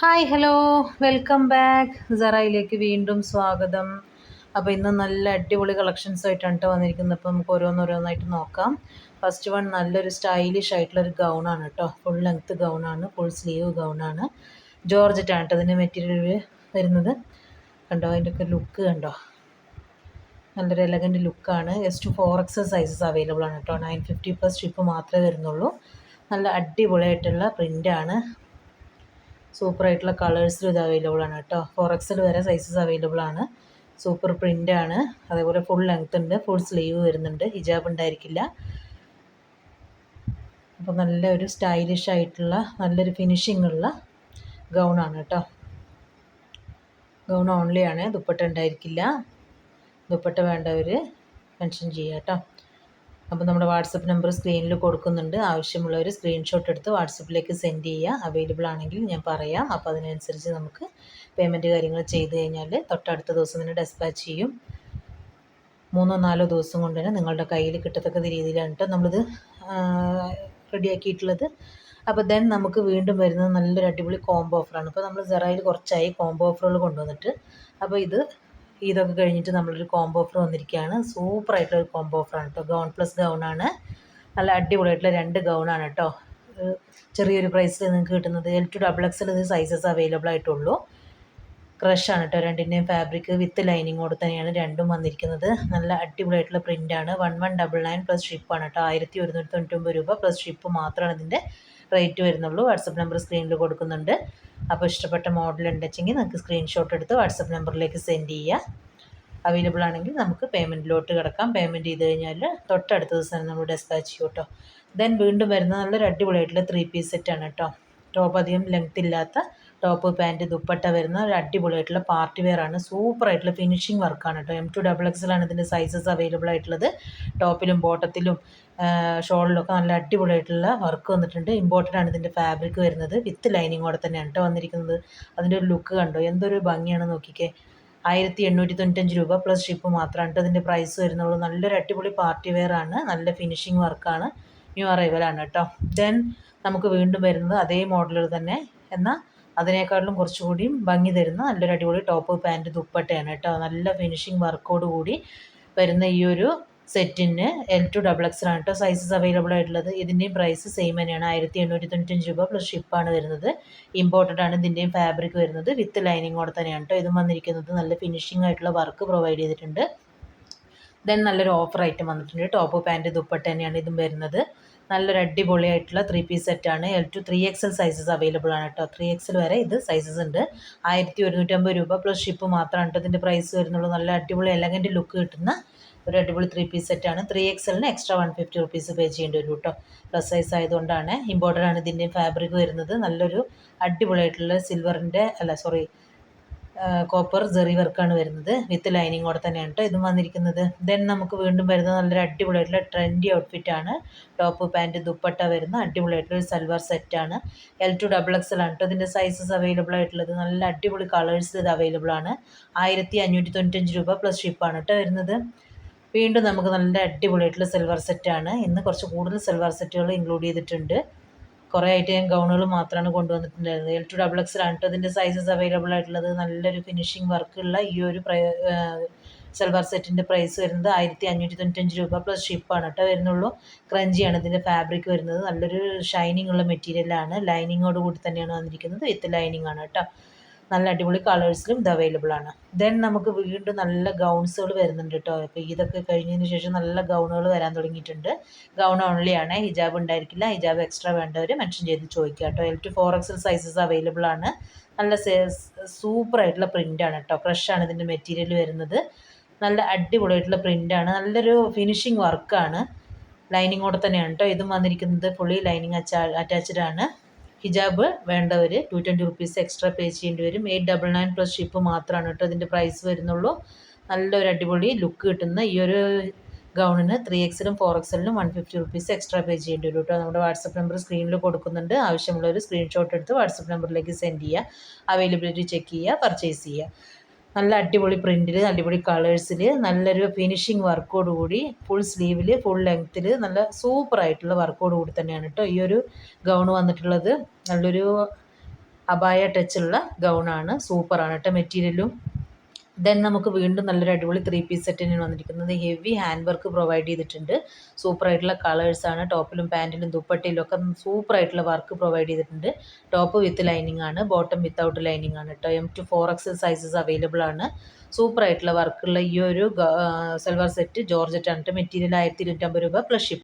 Hi hello welcome back സറയിലേക്ക് വീണ്ടും സ്വാഗതം. അപ്പോൾ ഇന്ന് നല്ല അടിപൊളി കളക്ഷൻസ് ആയിട്ടാണ് വന്നിരിക്കുന്നത്. അപ്പോൾ നമുക്ക് ഓരോന്നോരോന്നായിട്ട് നോക്കാം. ഫസ്റ്റ് വൺ നല്ലൊരു സ്റ്റൈലിഷ് ആയിട്ടുള്ളൊരു ഗൗണാണ് കേട്ടോ ഫുൾ ലെങ്ത്ത് ഗൗണാണ് ഫുൾ സ്ലീവ് ഗൗണാണ് ജോർജറ്റാണ് കേട്ടോ അതിന്റെ മെറ്റീരിയൽ വരുന്നത്. കണ്ടോ? അതിന്റെ ഒക്കെ ലുക്ക് കണ്ടോ? നല്ലൊരു എലഗന്റ് ലുക്കാണ് S to four X sizes available ആണ് കേട്ടോ നയൻ ഫിഫ്റ്റി പ്ലസ് ഷിപ്പ് മാത്രമേ വരുന്നുള്ളൂ. നല്ല അടിപൊളിയായിട്ടുള്ള പ്രിന്റാണ് സൂപ്പർ ആയിട്ടുള്ള കളേഴ്സിലും ഇത് അവൈലബിൾ ആണ് കേട്ടോ. ഫോർ എക്സൽ വരെ സൈസസ് അവൈലബിൾ ആണ്. സൂപ്പർ പ്രിന്റ് ആണ്. അതേപോലെ ഫുൾ ലെങ്ത് ഉണ്ട്. ഫുൾ സ്ലീവ് വരുന്നുണ്ട്. ഹിജാബ് ഉണ്ടായിരിക്കില്ല. അപ്പോൾ നല്ല ഒരു സ്റ്റൈലിഷ് ആയിട്ടുള്ള നല്ലൊരു ഫിനിഷിംഗ് ഉള്ള ഗൗണാണ് കേട്ടോ. ഗൗൺ ഓൺലി ആണ്. ദുപ്പട്ട ഉണ്ടായിരിക്കില്ല. ദുപ്പട്ട വേണ്ടവർ മെൻഷൻ ചെയ്യുക കേട്ടോ. അപ്പോൾ നമ്മുടെ വാട്സപ്പ് നമ്പർ സ്ക്രീനിൽ കൊടുക്കുന്നുണ്ട്. ആവശ്യമുള്ളവർ സ്ക്രീൻഷോട്ട് എടുത്ത് വാട്സപ്പിലേക്ക് സെൻഡ് ചെയ്യുക. അവൈലബിൾ ആണെങ്കിൽ ഞാൻ പറയാം. അപ്പോൾ അതിനനുസരിച്ച് നമുക്ക് പേയ്മെന്റ് കാര്യങ്ങൾ ചെയ്ത് കഴിഞ്ഞാൽ തൊട്ടടുത്ത ദിവസം തന്നെ ഡെസ്പാച്ച് ചെയ്യും. മൂന്നോ നാലോ ദിവസം കൊണ്ട് തന്നെ നിങ്ങളുടെ കയ്യിൽ കിട്ടത്തക്ക രീതിയിലാണ് കേട്ടോ നമ്മളിത് റെഡിയാക്കിയിട്ടുള്ളത്. അപ്പോൾ ദെൻ നമുക്ക് വീണ്ടും വരുന്നത് നല്ലൊരു അടിപൊളി കോംബോ ഓഫറാണ് ഇപ്പോൾ നമ്മൾ സെറയിൽ കുറച്ചായി കോംബോ ഓഫറുകൾ കൊണ്ടുവന്നിട്ട്. അപ്പോൾ ഇത് ഇതൊക്കെ കഴിഞ്ഞിട്ട് നമ്മളൊരു കോംബോ ഓഫർ വന്നിരിക്കുകയാണ്. സൂപ്പർ ആയിട്ടുള്ള ഒരു കോംബോ ഓഫറാണ് കേട്ടോ ഗൗൺ പ്ലസ് ഗൗൺ ആണ്. നല്ല അടിപൊളിയായിട്ടുള്ള രണ്ട് ഗൗണാണ് കേട്ടോ ചെറിയൊരു പ്രൈസിൽ നിങ്ങൾക്ക് കിട്ടുന്നത്. L to double XL sizes available ആയിട്ടുള്ളൂ. ക്രഷാണ് കേട്ടോ രണ്ടിന്റെയും ഫാബ്രിക് വിത്ത് ലൈനിങ്ങോട് തന്നെയാണ് രണ്ടും വന്നിരിക്കുന്നത്. നല്ല അടിപൊളിയായിട്ടുള്ള പ്രിന്റാണ് one one double nine plus ഷിപ്പാണ് കേട്ടോ ആയിരത്തി ഒരുന്നൂറ്റി തൊണ്ണൂറ്റൊമ്പത് രൂപ പ്ലസ് ഷിപ്പ് മാത്രമാണ് ഇതിന്റെ റേറ്റ് വരുന്നുള്ളൂ. വാട്സപ്പ് നമ്പർ സ്ക്രീനിൽ കൊടുക്കുന്നുണ്ട്. അപ്പോൾ ഇഷ്ടപ്പെട്ട മോഡൽ ഉണ്ടെച്ചെങ്കിൽ നമുക്ക് സ്ക്രീൻഷോട്ട് എടുത്ത് വാട്സപ്പ് നമ്പറിലേക്ക് സെൻഡ് ചെയ്യുക അവൈലബിൾ ആണെങ്കിൽ നമുക്ക് പേയ്മെന്റിലോട്ട് കിടക്കാം. പേയ്മെന്റ് ചെയ്ത് കഴിഞ്ഞാൽ തൊട്ടടുത്ത ദിവസം നമ്മൾ ഡെസ്പാച്ച് ചെയ്യും കേട്ടോ ദെൻ വീണ്ടും വരുന്ന നല്ലൊരു അടിപൊളിയായിട്ടുള്ള ത്രീ പീസ് സെറ്റാണ് കേട്ടോ ടോപ്പ് അധികം ലെങ്ത് ഇല്ലാത്ത ടോപ്പ് പാന്റ് ദുപ്പട്ട വരുന്ന ഒരു അടിപൊളിയായിട്ടുള്ള പാർട്ടി വെയർ ആണ്. സൂപ്പർ ആയിട്ടുള്ള ഫിനിഷിംഗ് വർക്കാണ് കേട്ടോ എം ടു ഡബിൾ എക്സിലാണ് ഇതിന്റെ സൈസസ് അവൈലബിൾ ആയിട്ടുള്ളത്. ടോപ്പിലും ബോട്ടത്തിലും ഷോളിലൊക്കെ നല്ല അടിപൊളിയായിട്ടുള്ള വർക്ക് വന്നിട്ടുണ്ട്. ഇമ്പോർട്ടന്റ് ആണ് ഇതിന്റെ ഫാബ്രിക് വരുന്നത്. വിത്ത് ലൈനിങ്ങോടെ തന്നെയാണ് കേട്ടോ വന്നിരിക്കുന്നത്. അതിന്റെ ഒരു ലുക്ക് കണ്ടോ? എന്തൊരു ഭംഗിയാണ് നോക്കിക്കേ. ആയിരത്തി എണ്ണൂറ്റി തൊണ്ണൂറ്റഞ്ച് രൂപ പ്ലസ് ഷിപ്പ് മാത്രമാണ് കേട്ടോ ഇതിന്റെ പ്രൈസ് വരുന്നുള്ളൂ. നല്ലൊരു അടിപൊളി പാർട്ടി വെയർ ആണ്. നല്ല ഫിനിഷിംഗ് വർക്കാണ് ന്യൂ അറൈവലാണ് കേട്ടോ ദെൻ നമുക്ക് വീണ്ടും വരുന്നത് അതേ മോഡലിൽ തന്നെ. എന്നാൽ അതിനേക്കാളിലും കുറച്ചുകൂടിയും ഭംഗി തരുന്ന നല്ലൊരു അടിപൊളി ടോപ്പ് പാന്റ് ദുപ്പട്ടയാണ് കേട്ടോ. നല്ല ഫിനിഷിങ് വർക്കോട് കൂടി വരുന്ന ഈ ഒരു സെറ്റിന് എൽ ടു ഡബിൾ എക്സ് ആണ് കേട്ടോ. സൈസസ് അവൈലബിൾ ആയിട്ടുള്ളത്. ഇതിന്റെയും പ്രൈസ് സെയിം തന്നെയാണ്. ആയിരത്തി എണ്ണൂറ്റി തൊണ്ണൂറ്റഞ്ച് രൂപ പ്ലസ് ഷിപ്പാണ് വരുന്നത്. ഇമ്പോർട്ടന്റ് ആണ് ഇതിന്റെയും ഫാബ്രിക് വരുന്നത്. വിത്ത് ലൈനിങ്ങോടെ തന്നെയാണ് കേട്ടോ. ഇതും വന്നിരിക്കുന്നത്. നല്ല ഫിനിഷിംഗ് ആയിട്ടുള്ള വർക്ക് പ്രൊവൈഡ് ചെയ്തിട്ടുണ്ട്. ദെൻ നല്ലൊരു ഓഫർ ഐറ്റം വന്നിട്ടുണ്ട്. ടോപ്പ് പാന്റ് ദുപ്പട്ട തന്നെയാണ് ഇതും വരുന്നത്. നല്ലൊരു അടിപൊളിയായിട്ടുള്ള ത്രീ പീസ് സെറ്റാണ് L to three XL sizes available ആണ് കേട്ടോ ത്രീ എക്സൽ വരെ ഇത് സൈസസ് ഉണ്ട്. ആയിരത്തി ഒരുന്നൂറ്റമ്പത് രൂപ പ്ലസ് ഷിപ്പ് മാത്രമാണ് കേട്ടോ ഇതിന്റെ പ്രൈസ് വരുന്നുള്ളൂ. നല്ല അടിപൊളി എലഗന്റ് ലുക്ക് കിട്ടുന്ന ഒരു അടിപൊളി ത്രീ പീസ് സെറ്റാണ് three എക്സലിന് extra one fifty rupees pay ചെയ്യേണ്ടി വരും കേട്ടോ പ്ലസ് സൈസ് ആയതുകൊണ്ടാണ്. ഇമ്പോർട്ടന്റ് ആണ് ഇതിന്റെ ഫാബ്രിക് വരുന്നത്. നല്ലൊരു അടിപൊളിയായിട്ടുള്ള സിൽവറിന്റെ അല്ല സോറി കോപ്പർ ജെറി വർക്കാണ് വരുന്നത്. വിത്ത് ലൈനിങ്ങോടെ തന്നെയാണ് കേട്ടോ ഇതും വന്നിരിക്കുന്നത്. ദെൻ നമുക്ക് വീണ്ടും വരുന്നത് നല്ലൊരു അടിപൊളിയായിട്ടുള്ള ട്രെൻഡി ഔട്ട്ഫിറ്റ് ആണ്. ടോപ്പ് പാന്റ് ദുപ്പട്ട വരുന്ന അടിപൊളിയായിട്ടുള്ള ഒരു സൽവാർ സെറ്റാണ് എൽ ടു ഡബിൾ എക്സൽ ആണ് കേട്ടോ ഇതിന്റെ സൈസസ് അവൈലബിൾ ആയിട്ടുള്ളത്. നല്ല അടിപൊളി കളേഴ്സ് ഇത് അവൈലബിൾ ആണ്. ആയിരത്തി അഞ്ഞൂറ്റി തൊണ്ണൂറ്റഞ്ച് രൂപ പ്ലസ് ഷിപ്പാണ് കേട്ടോ വരുന്നത്. വീണ്ടും നമുക്ക് നല്ല അടിപൊളിയായിട്ടുള്ള സിൽവർ സെറ്റാണ് ഇന്ന് കുറച്ച് കൂടുതൽ സിൽവർ സെറ്റുകൾ ഇൻക്ലൂഡ് ചെയ്തിട്ടുണ്ട്. കുറേ ആയിട്ട് ഞാൻ ഗൗണുകൾ മാത്രമാണ് കൊണ്ടുവന്നിട്ടുണ്ടായിരുന്നത്. എൽ ടു ഡബിൾ എക്സിലാണ് കേട്ടോ ഇതിന്റെ സൈസസ് അവൈലബിൾ ആയിട്ടുള്ളത് നല്ലൊരു ഫിനിഷിംഗ് വർക്കുള്ള ഈ ഒരു സിൽവർ സെറ്റിന്റെ പ്രൈസ് വരുന്നത് ആയിരത്തി അഞ്ഞൂറ്റി തൊണ്ണൂറ്റഞ്ച് രൂപ പ്ലസ് ഷിപ്പാണ് കേട്ടോ വരുന്നുള്ളൂ. ക്രഞ്ചിയാണ് ഇതിന്റെ ഫാബ്രിക് വരുന്നത്. നല്ലൊരു ഷൈനിങ് ഉള്ള മെറ്റീരിയലാണ് ലൈനിങ്ങോട് കൂടി തന്നെയാണ് വന്നിരിക്കുന്നത്. വിത്ത് ലൈനിങ് ആണ് കേട്ടോ. നല്ല അടിപൊളി കളേഴ്സിലും ഇത് അവൈലബിൾ ആണ്. ദെൻ നമുക്ക് വീണ്ടും നല്ല ഗൗൺസുകൾ വരുന്നുണ്ട് കേട്ടോ ഇപ്പോൾ ഇതൊക്കെ കഴിഞ്ഞതിന് ശേഷം നല്ല ഗൗണുകൾ വരാൻ തുടങ്ങിയിട്ടുണ്ട്. ഗൗൺ ഓൺലി ആണ്. ഹിജാബ് ഉണ്ടായിരിക്കില്ല. ഹിജാബ് എക്സ്ട്രാ വേണ്ടവർ മെൻഷൻ ചെയ്ത് ചോദിക്കുക കേട്ടോ L to four XL sizes available ആണ്. നല്ല സൂപ്പർ ആയിട്ടുള്ള പ്രിന്റ് ആണ് കേട്ടോ ആണ് ഇതിന്റെ മെറ്റീരിയൽ വരുന്നത്. നല്ല അടിപൊളിയായിട്ടുള്ള പ്രിന്റ് ആണ്. നല്ലൊരു ഫിനിഷിങ് വർക്കാണ് ലൈനിങ്ങോടെ തന്നെയാണ് കേട്ടോ ഇതും വന്നിരിക്കുന്നത്. ഫുള്ളി ലൈനിങ് അറ്റാച്ച്ഡ് ആണ്. ഹിജാബ് വേണ്ടവർ two twenty rupees extra pay ചെയ്യേണ്ടി വരും. Eight double nine plus ship മാത്രമാണ് കേട്ടോ ഇതിന്റെ പ്രൈസ് വരുന്നുള്ളൂ. നല്ലൊരു അടിപൊളി ലുക്ക് കിട്ടുന്ന ഈ ഒരു ഗൗണിന് ത്രീ എക്സിലും four എക്സലിനും one fifty rupees extra pay ചെയ്യേണ്ടി വരും കേട്ടോ നമ്മുടെ വാട്സപ്പ് നമ്പർ സ്ക്രീനിൽ കൊടുക്കുന്നുണ്ട്. ആവശ്യമുള്ളവർ സ്ക്രീൻഷോട്ട് എടുത്ത് വാട്സപ്പ് നമ്പറിലേക്ക് സെൻഡ് ചെയ്യുക. അവൈലബിലിറ്റി ചെക്ക് ചെയ്യുക പർച്ചേസ് ചെയ്യുക. നല്ല അടിപൊളി പ്രിന്റിൽ അടിപൊളി കളേഴ്സിൽ നല്ലൊരു ഫിനിഷിങ് വർക്കോട് കൂടി ഫുൾ സ്ലീവിൽ ഫുൾ ലെങ്ത്തിൽ നല്ല സൂപ്പർ ആയിട്ടുള്ള വർക്കോട് കൂടി തന്നെയാണ് കേട്ടോ ഈ ഒരു ഗൗൺ വന്നിട്ടുള്ളത്. നല്ലൊരു അബായ ടച്ചുള്ള ഗൗണാണ്. സൂപ്പറാണ് കേട്ടോ മെറ്റീരിയലും. ദെൻ നമുക്ക് വീണ്ടും നല്ലൊരു അടിപൊളി ത്രീ പീസ് സെറ്റ് തന്നെയാണ് വന്നിരിക്കുന്നത്. ഹെവി ഹാൻഡ് വർക്ക് പ്രൊവൈഡ് ചെയ്തിട്ടുണ്ട് സൂപ്പർ സൂപ്പറായിട്ടുള്ള കളേഴ്സാണ് ടോപ്പിലും പാന്റിലും ദുപ്പട്ടയിലും ഒക്കെ സൂപ്പർ ആയിട്ടുള്ള വർക്ക് പ്രൊവൈഡ് ചെയ്തിട്ടുണ്ട്. ടോപ്പ് വിത്ത് ലൈനിങ് ആണ്. ബോട്ടം വിത്തൗട്ട് ലൈനിങ് ആണ് കേട്ടോ M two four X sizes available ആണ്. സൂപ്പർ ആയിട്ടുള്ള വർക്കുള്ള ഈ ഒരു സൽവാർ സെറ്റ് ജോർജറ്റ് ആണ് മെറ്റീരിയൽ ആയിരത്തി ഇരുന്നൂറ്റമ്പത് രൂപ പ്ലസ് ഷിപ്പ്